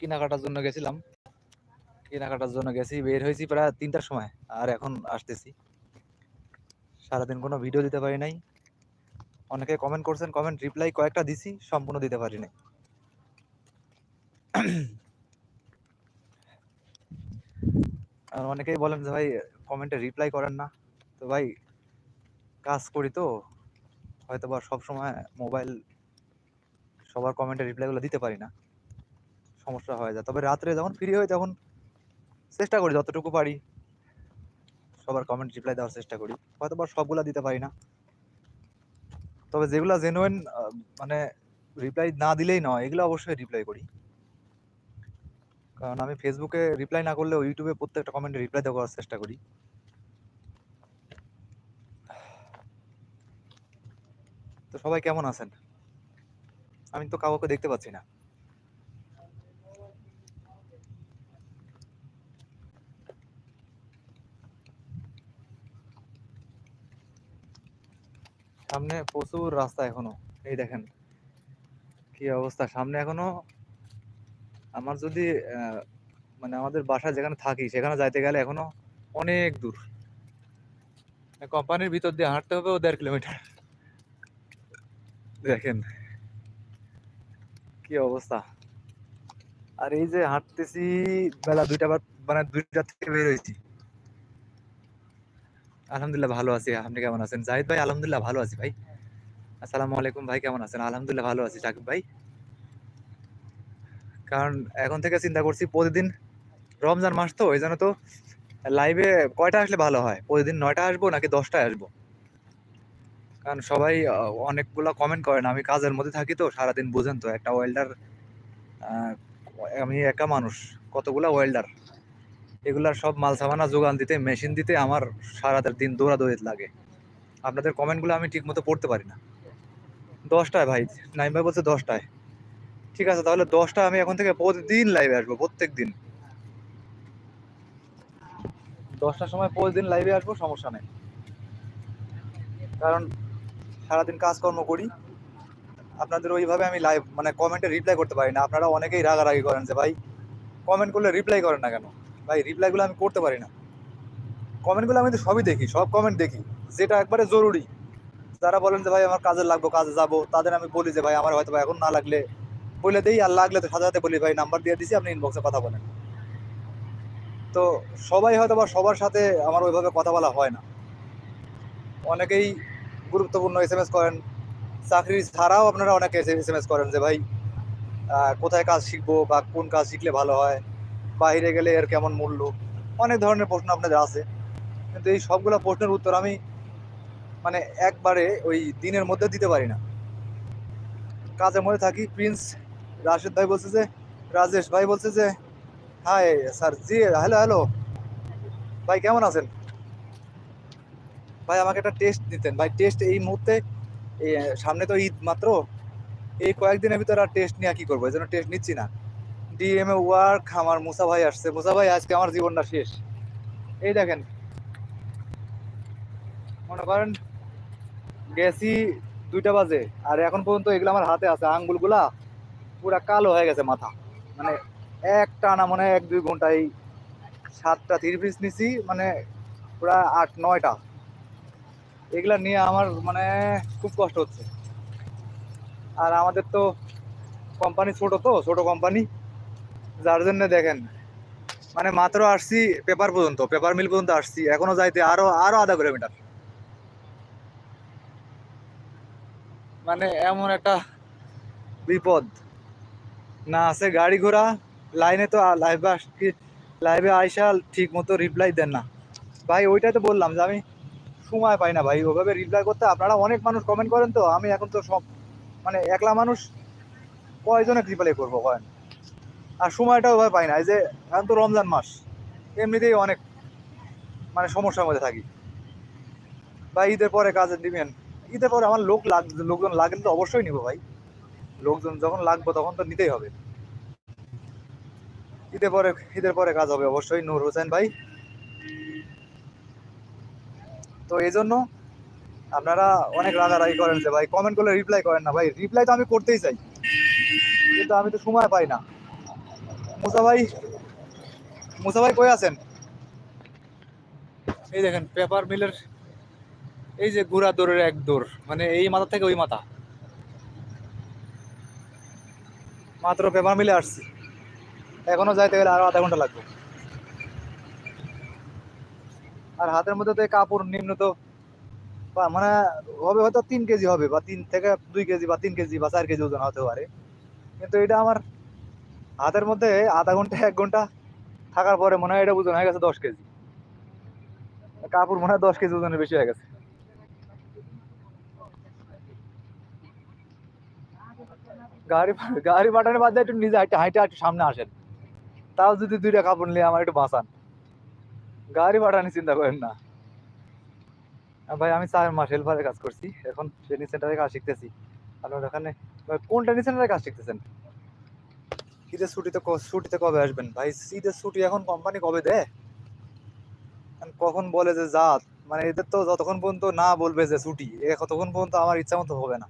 কেনাকাটার জন্য গেছিলাম। কেনাকাটার জন্য গেছি, বের হয়েছি প্রায় তিনটার সময়, আর এখন আসতেছি। সারাদিন কোনো ভিডিও দিতে পারি নাই। অনেকে কমেন্ট করছেন কমেন্ট রিপ্লাই কয়েকটা দিছি, সম্পূর্ণ দিতে পারি নাই। আর অনেকেই বলেন যে, ভাই কমেন্টে রিপ্লাই করেন না। তো ভাই, কাজ করি তো হয়তো বা সবসময় মোবাইল সবার কমেন্টে রিপ্লাইগুলো দিতে পারি না। সমস্যা হয়ে যায়। তবে রাত্রে যখন ফ্রি হই তখন চেষ্টা করি, যতটুকু পারি। সবার কমেন্ট রিপ্লাই দেওয়ার চেষ্টা করি। হয়তো বা সবগুলা দিতে পারি না। তবে যেগুলো জেনুইন মানে রিপ্লাই না দিলেই নয়, এগুলো অবশ্যই রিপ্লাই করি। কারণ আমি ফেসবুকে রিপ্লাই না করলেও ইউটিউবে প্রত্যেকটা কমেন্টে রিপ্লাই দেওয়ার চেষ্টা করি। তো সবাই কেমন আছেন? আমি তো কাউকে দেখতে পাচ্ছি না। সামনে প্রচুর রাস্তা এখনও। এই দেখেন, কি অবস্থা। সামনে এখনও আমার যদি মানে আমাদের বাসা যেখানে থাকি, সেখানে যাইতে গেলে এখনও অনেক দূর। কোম্পানির ভিতর দিয়ে হাঁটতে হবে ও দেড় কিলোমিটার দেখেন, কি অবস্থা। আর এই যে হাঁটতেছি, বেলা দুইটা মানে দুইটা থেকে বের হয়েছি। আলহামদুলিল্লাহ ভালো আছি, আপনি কেমন আছেন? জাহিদ ভাই, আলহামদুলিল্লাহ ভালো আছি ভাই। আসসালামু আলাইকুম ভাই, কেমন আছেন? আলহামদুলিল্লাহ ভালো আছি, সাকিব ভাই। কারণ এখন থেকে চিন্তা করছি প্রতিদিন রমজান মাস তো, ওই জন্য তো লাইভে কয়টা আসলে ভালো হয়? প্রতিদিন নয়টা আসব নাকি দশটায় আসব? কারণ সবাই অনেকগুলা কমেন্ট করেন, আমি কাজের মধ্যে থাকি তো, সারাদিন বুঝেন তো, একটা ওয়েল্ডার আমি একা মানুষ, কতগুলা ওয়েল্ডার এগুলার সব মাল সামানা যোগান দিতে, মেশিন দিতে আমার সারাটা দিন দৌড়াদৌড়ি লাগে। আপনাদের কমেন্টগুলো আমি ঠিক মতো পড়তে পারি না। দশটায় ভাই, নাইম ভাই বলছে দশটায়। ঠিক আছে, তাহলে দশটা আমি এখন থেকে প্রতিদিন লাইভে আসব প্রত্যেক দিন দশটার সময় প্রতিদিন লাইভে আসব, সমস্যা নেই। কারণ সারাদিন কাজকর্ম করি। আপনাদের ওইভাবে আমি লাইভ মানে কমেন্টে রিপ্লাই করতে পারি না। আপনারা অনেকেই রাগারাগি করেন যে, ভাই কমেন্ট করলে রিপ্লাই করেন না কেন? ভাই রিপ্লাইগুলো আমি করতে পারি না। কমেন্টগুলো আমি তো সবই দেখি, সব কমেন্ট দেখি। যেটা একবারে জরুরি। যারা বলেন যে, ভাই, আমার কাজে লাগবো, কাজে যাব, তাদের আমি বলি যে, ভাই, আমার হয়তো বা এখন না লাগলে বলে দিই, আর লাগলে তো সাথে বলি, ভাই নাম্বার দিয়ে দিছি, আপনি ইনবক্সে কথা বলেন। তো সবাই হয়তো বা সবার সাথে আমার ওইভাবে কথা বলা হয় না। অনেকেই গুরুত্বপূর্ণ এস এম এস করেন। চাকরি ছাড়াও আপনারা অনেকে এস এম এস করেন যে, ভাই কোথায় কাজ শিখব বা কোন কাজ শিখলে ভালো হয়? বাইরে গেলে এর কেমন মূল্য? অনেক ধরনের প্রশ্ন আপনাদের আছে। কিন্তু এই সবগুলো প্রশ্নের উত্তর আমি মানে একবারে ওই দিনের মধ্যে দিতে পারি না। কাজের মধ্যে থাকি, প্রিন্স রাশেদ ভাই বলছে যে, রাজেশ ভাই বলছে যে হাই স্যার, জি, হ্যালো হ্যালো। ভাই, কেমন আছেন? ভাই, আমাকে একটা টেস্ট দিতেন। ভাই টেস্ট এই মুহূর্তে সামনে তো ঈদ মাত্র। এই কয়েকদিনের ভিতরে আর টেস্ট নিয়ে কি করব? এই জন্য টেস্ট নিচ্ছি না। ডিএমএ ওয়ার্ক আমার মুসা ভাই আসছে। মুসা ভাই, আজকে আমার জীবনটা শেষ। এই দেখেন। মনে করেন, গেছি দুইটা বাজে, আর এখন পর্যন্ত এগুলো আমার হাতে আছে। আঙ্গুলগুলা পুরা কালো হয়ে গেছে মাথা। মানে এক টানা মানে এক, দুই ঘন্টায় সাতটা থ্রি পিস নিছি মানে পুরা আট, নয়টা। এগুলা নিয়ে আমার মানে খুব কষ্ট হচ্ছে। আর আমাদের তো কোম্পানি ছোট তো, ছোট কোম্পানি যার জন্য দেখেন মানে মাত্র আসছি পেপার পর্যন্ত পেপার মিল পর্যন্ত আসছি, এখনও যাইতে আরও আরও আধা কিলোমিটার মানে এমন একটা বিপদ। না আছে গাড়ি ঘোড়া লাইনে তো লাইভে আসছি লাইভে আইসা ঠিক মতো রিপ্লাই দেন না। ভাই, ওইটাই তো বললাম যে আমি সময় পাই না ভাই, ওভাবে রিপ্লাই করতে। আপনারা অনেক মানুষ কমেন্ট করেন তো, আমি এখন তো সব মানে একলা মানুষ কয়জনে রিপ্লাই করব কয়েন? আর সময়টা ওভাবে পাই না। এই যে, এখন তো রমজান মাস, এমনিতেই অনেক মানে সমস্যার মধ্যে থাকি। বা ঈদের পরে কাজে দিবেন ঈদের পরে আমার লোক লাগ, লোকজন লাগলে তো অবশ্যই নিবো ভাই। লোকজন যখন লাগবো তখন তো নিতেই হবে। ঈদের পরে ঈদের পরে কাজ হবে অবশ্যই, নূর হোসেন ভাই। তো এই জন্য আপনারা অনেক রাগারাগি করেন যে, ভাই কমেন্ট করলে রিপ্লাই করেন না। ভাই রিপ্লাই তো আমি করতেই চাই। কিন্তু আমি তো সময় পাই না। মুসা ভাই মুসা ভাই কই আছেন? এই দেখেন পেপার মিলের এই যে গুড়া দৌড়ের এক দৌড় মানে এই মাথা থেকে ওই মাথা। মাত্র পেপার মিলে আসছি। এখনও যাইতে গেলে আরও আধা ঘণ্টা লাগবে। আর হাতের মধ্যে তো কাপড় নিম্ন তো মানে হবে হয়তো তিন কেজি হবে, বা তিন থেকে দুই কেজি, বা তিন কেজি, বা চার কেজি ওজন হতে পারে। কিন্তু এটা আমার হাতের মধ্যে আধা ঘণ্টা, এক ঘণ্টা থাকার পরে মনে হয় এটা ওজন হয়ে গেছে দশ কেজি। কাপড় মনে হয় দশ কেজি ওজনের বেশি হয়ে গেছে। গাড়ি গাড়ি পাঠানোর বাদ দিয়ে একটু নিজে হাইটে হাইটে একটু সামনে আসেন। তাও যদি দুইটা কাপড় নিয়ে আমার একটু বাঁচান। গাড়ি পাঠানোর চিন্তা করেন না। ভাই, আমি চার মাস হেল্পারের কাজ করছি। এখন ট্রেনিং সেন্টারে কাজ শিখতেছি। আপনার ওখানে, কোন ট্রেনিং সেন্টারে কাজ শিখতেছেন? ঈদের ছুটিতে ছুটিতে কবে আসবেন? ভাই ঈদের ছুটি এখন কোম্পানি কবে দেয়? কখন বলে যে জাত মানে এদের তো যতক্ষণ পর্যন্ত না বলবে যে ছুটি, এ কতক্ষণ পর্যন্ত আমার ইচ্ছা মতো হবে না।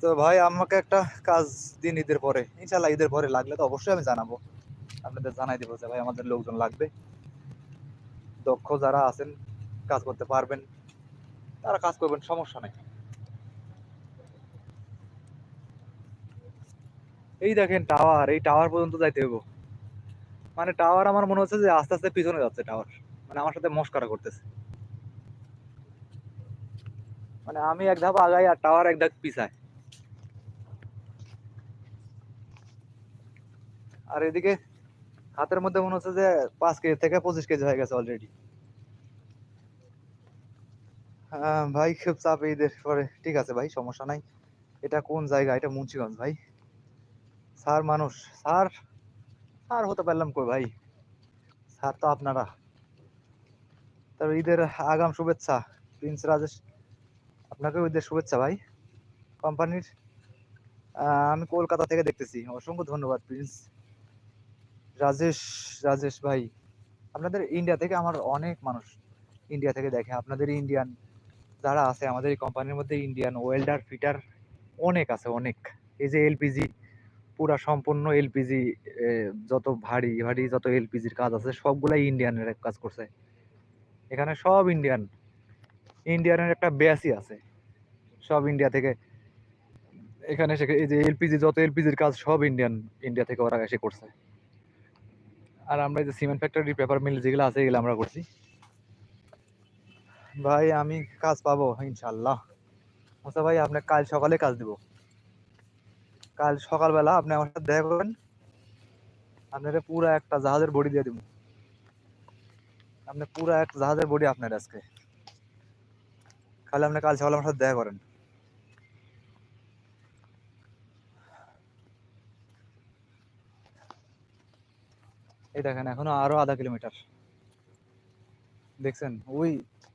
তো ভাই, আমাকে একটা কাজ দিন ঈদের পরে। ইনশাল্লাহ ঈদের পরে লাগলে তো অবশ্যই আমি জানাব। আপনাদের জানাই দেবো যে ভাই, আমাদের লোকজন লাগবে। দক্ষ যারা আছেন, কাজ করতে পারবেন, তারা কাজ করবেন, সমস্যা নেই। এই দেখেন টাওয়ার এই টাওয়ার পর্যন্ত যাইতে হইব। মানে টাওয়ার আমার মনে হচ্ছে যে আস্তে আস্তে পিছনে যাচ্ছে টাওয়ার মানে আমার সাথে মস্কারা করতেছে। মানে আমি এক ধাপ আগাই আর টাওয়ার এক ধাপ পিছায় আর এদিকে হাতের মধ্যে মনে হচ্ছে যে পাঁচ কেজি থেকে পঁচিশ কেজি হয়ে গেছে অলরেডি ভাই, খুব চাপ ঈদের পরে। ঠিক আছে ভাই, সমস্যা নাই। এটা কোন জায়গা? এটা মুন্সিগঞ্জ ভাই। স্যার মানুষ। স্যার স্যার হতে পারলাম কই ভাই? স্যার তো আপনারা। তবে ঈদের আগাম শুভেচ্ছা, প্রিন্স রাজেশ। আপনাকেও ঈদের শুভেচ্ছা ভাই। কোম্পানির আমি কলকাতা থেকে দেখতেছি। অসংখ্য ধন্যবাদ প্রিন্স। রাজেশ রাজেশ ভাই, আপনাদের ইন্ডিয়া থেকে আমার অনেক মানুষ ইন্ডিয়া থেকে দেখে। আপনাদের ইন্ডিয়ান যারা আছে, আমাদের এই কোম্পানির মধ্যে ইন্ডিয়ান ওয়েল্ডার, ফিটার অনেক আছে, অনেক। এই যে এলপিজি পুরা সম্পূর্ণ এলপিজি যত ভারী ভারী যত এলপিজির কাজ আছে, সবগুলাই ইন্ডিয়ানের কাজ করছে। এখানে সব ইন্ডিয়ান ইন্ডিয়ানের একটা ব্যাসই আছে। সব ইন্ডিয়া থেকে, এখানে এসে এই যে এলপিজি যত এলপিজির কাজ, সব ইন্ডিয়ান ইন্ডিয়া থেকে ওরা এসে করছে। আর আমরা এই যে সিমেন্ট ফ্যাক্টরি পেপার মিল যেগুলো আছে, এগুলো আমরা করছি। ভাই, আমি কাজ পাবো ইনশাল্লাহ মোসা ভাই আপনি কাল সকালে কাজ দিব। কাল সকালবেলা আপনি আমার সাথে দেখা করবেন। আপনার পুরো একটা জাহাজের বডি দিয়ে দিব। আপনি পুরো এক জাহাজের বডি আপনার আজকে। খালি আপনি কাল সকালে আমার সাথে দেখা করেন। এই দেখেন, এখনও আরও আধা কিলোমিটার। দেখছেন? ওই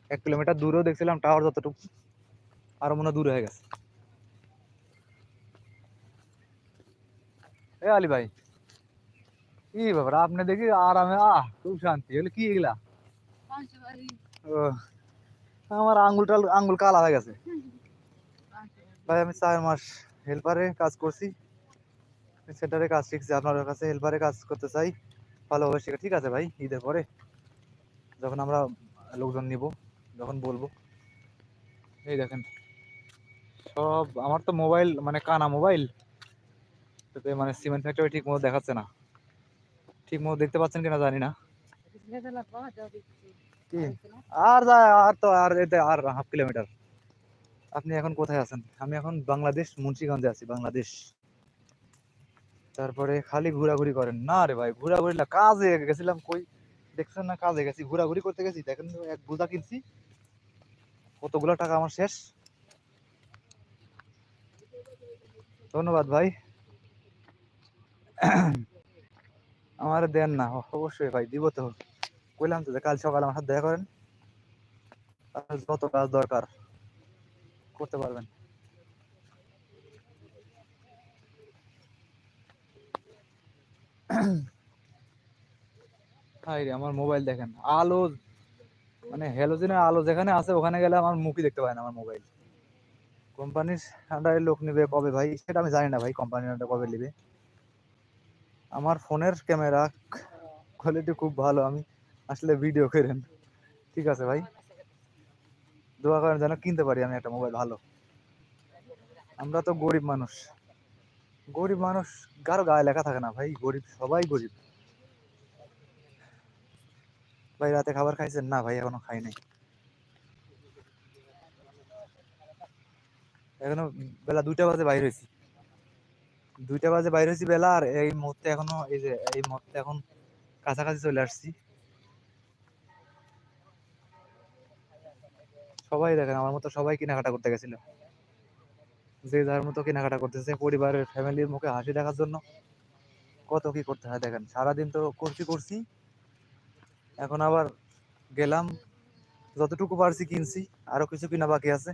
এক কিলোমিটার দূরেও দেখছিলাম টাওয়ার যতটুকু, আরও মনে দূরে হয়ে গেছে। এ আলী ভাই। কি ব্যাপার? আপনি দেখি আরামে, আহ, খুব শান্তি। হলে কি এগুলা? আমার আঙ্গুলটা আঙ্গুল কালা হয়ে গেছে। ভাই, আমি চার মাস হেল্পারে কাজ করছি। সেন্টারে কাজ শিখছি, আপনার কাছে হেল্পারে কাজ করতে চাই। ভালোভাবে শেখা। ঠিক আছে ভাই, ঈদের পরে যখন আমরা লোকজন নিব যখন বলব। এই দেখেন। সব, আমার তো মোবাইল মানে কানা মোবাইল। তাতে মানে সিমেন্ট ফ্যাক্টরি ঠিক মতো দেখাচ্ছে না। ঠিক মতো দেখতে পাচ্ছেন কিনা জানি না। আর আর তো আর এতে আর হাফ কিলোমিটার আপনি এখন কোথায় আছেন? আমি এখন বাংলাদেশ মুন্সিগঞ্জে আছি বাংলাদেশ। তারপরে খালি ঘোরাঘুরি করেন। না রে ভাই ঘোরাঘুরি না কাজে গেছিলাম কই? দেখছেন না কাজে গেছি ঘোরাঘুরি করতে গেছি। দেখেন এক বোঝা কিনছি। কতগুলো টাকা আমার শেষ? ধন্যবাদ ভাই। আমার দেন না অবশ্যই ভাই, দিব তো। কইলাম তো যে কাল সকালে আমার দেখা করেন। যত কাজ দরকার করতে পারবেন। রে, আমার মোবাইল দেখেন, আলো মানে হ্যালোজেনের আলো যেখানে আছে ওখানে গেলে আমার মুখই দেখতে পায় না আমার মোবাইল। কোম্পানির আন্ডারে লোক নেবে কবে ভাই? সেটা আমি জানি না ভাই, কোম্পানির আন্ডারে কবে নেবে। আমার ফোনের ক্যামেরা কোয়ালিটি খুব ভালো, আমি আসলে ভিডিও করেন। ঠিক আছে ভাই? দোয়া করেন যেন কিনতে পারি আমি একটা মোবাইল ভালো। আমরা তো গরিব মানুষ। গরিব মানুষ, কারও গায়ে লেখা থাকে না ভাই, গরিব সবাই গরিব। ভাই, রাতে খাবার খাইছেন? না ভাই, এখনও খাই নাই। এখনও বেলা দুইটা বাজে বাইর হয়েছি। দুইটা বাজে বাইরে হয়েছি বেলা, আর এই মুহূর্তে এখনও, এই যে, এই মুহূর্তে এখন কাছাকাছি চলে আসছি। সবাই দেখেন, আমার মতো সবাই কেনাকাটা করতে গেছিল। যে যার মতো কেনাকাটা করতেছে, পরিবারের ফ্যামিলির মুখে হাসি দেখার জন্য। কত কি করতে হয় দেখেন, সারাদিন তো করছি করছি। এখন আবার গেলাম, যতটুকু পারছি কিনছি, আরও কিছু কিনা বাকি আছে।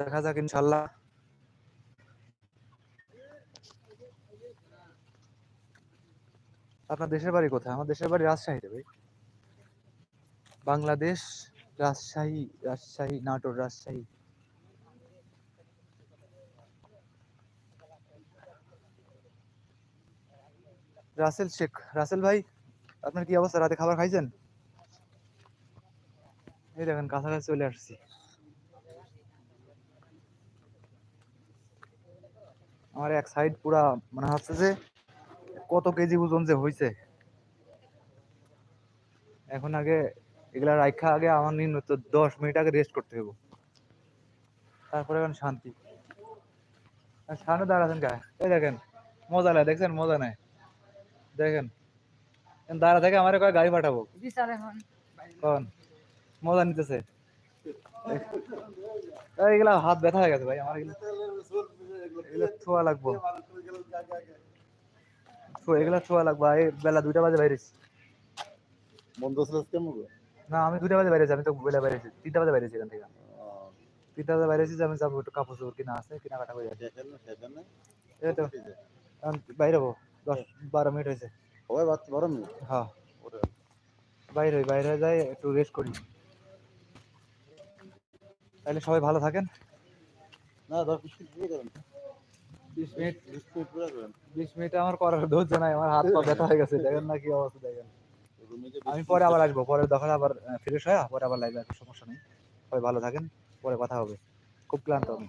দেখা যাক ইনশাল্লাহ আপনার দেশের বাড়ি কোথায়? আমার দেশের বাড়ি রাজশাহীতে ভাই। বাংলাদেশ, রাজশাহী রাজশাহী, নাটোর, রাজশাহী। রাসেল শেখ, রাসেল ভাই, আপনার কি অবস্থা? রাতে খাবার খাইছেন? এই দেখেন, কাছাকাছি চলে আসছি। আমার এক সাইড পুরা মনে হচ্ছে যে কত কেজি ওজন যে হইছে। এখন আগে এগুলা রাখা আগে আমার নিম্নত দশ মিনিট আগে রেস্ট করতে হবে তারপরে এখন শান্তি। সামনে দাঁড়াচ্ছেন কা? এই দেখেন মজা নেয় দেখছেন? মজা নেয়। দেখেন দাঁড়া থেকে আমার কয় গাড়ি পাঠাবো? কখন মজা নিতেছে। এই, এগুলা হাত ব্যথা হয়ে গেছে ভাই আমার লাগবো। এই বেলা দুইটা বাজে বাইরেছি। না আমি দুইটা আমি তিনটা বাজে বাইরেছি তিনটা বাজে বাইরেছি আমি যাব কিনা আছে বাইরে দশ বারো মিনিট হয়েছে। মিনিট? হ্যাঁ। বাইরে বাইরে একটু রেস্ট করি। সবাই ভালো থাকেন। না দশ মিনিট। দিয়ে 20 মিনিট 20 মিনিট আমার করার ধৈর্য নাই আমার হাত পা ব্যথা হয়ে গেছে দেখেন না কি অবস্থা দেখেন। আমি পরে আবার আসব পরে দফা আবার ফ্রেশ হয়ে পরে আবার লাইভে সমস্যা নেই। সবাই ভালো থাকেন পরে কথা হবে। খুব ক্লান্ত আমি।